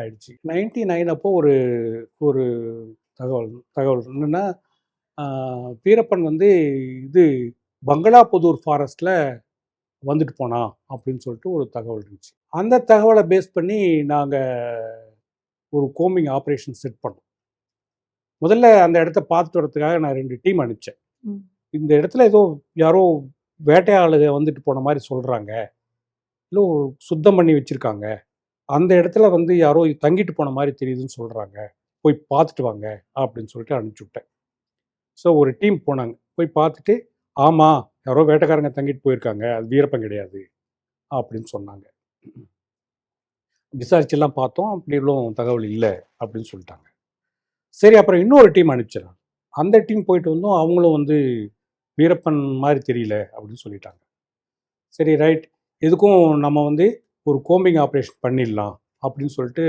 ஆயிடுச்சு. Ninety nine அப்போ ஒரு ஒரு தகவல் தகவல் என்னென்னா வீரப்பன் வந்து இது பங்களாபுதூர் ஃபாரஸ்ட்டில் வந்துட்டு போனான் அப்படின்னு சொல்லிட்டு ஒரு தகவல் இருந்துச்சு. அந்த தகவலை பேஸ் பண்ணி நாங்கள் ஒரு கோமிங் ஆப்ரேஷன் செட் பண்ணோம். முதல்ல அந்த இடத்த பார்த்துட்டு வரதுக்காக நான் ரெண்டு டீம் அனுப்பிச்சேன். இந்த இடத்துல ஏதோ யாரோ வேட்டையாளுக வந்துட்டு போன மாதிரி சொல்கிறாங்க இல்லை ஒரு சுத்தம் பண்ணி வச்சுருக்காங்க. அந்த இடத்துல வந்து யாரோ தங்கிட்டு போன மாதிரி தெரியுதுன்னு சொல்கிறாங்க போய் பார்த்துட்டு வாங்க அப்படின்னு சொல்லிட்டு அனுப்பிச்சி விட்டேன். ஸோ ஒரு டீம் போனாங்க. போய் பார்த்துட்டு ஆமாம் யாரோ வேட்டைக்காரங்க தங்கிட்டு போயிருக்காங்க. அது வீரப்பன் கிடையாது அப்படின்னு சொன்னாங்க. விசாரிச்செல்லாம் பார்த்தோம். அப்படி இவ்வளோ தகவல் இல்லை அப்படின்னு சொல்லிட்டாங்க. சரி அப்புறம் இன்னொரு டீம் அனுப்பிச்சிடறாங்க அந்த டீம் போயிட்டு வந்தோம். அவங்களும் வந்து வீரப்பன் மாதிரி தெரியல அப்படின்னு சொல்லிட்டாங்க. சரி ரைட் எதுக்கும் நம்ம வந்து ஒரு கோம்பிங் ஆப்ரேஷன் பண்ணிடலாம் அப்படின்னு சொல்லிட்டு